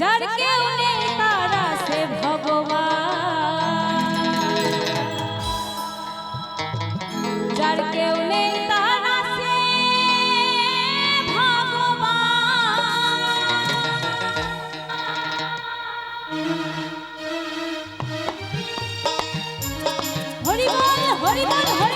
যার কেউ নেই তার আছে ভগবান। যার কেউ নেই হরিদান হরি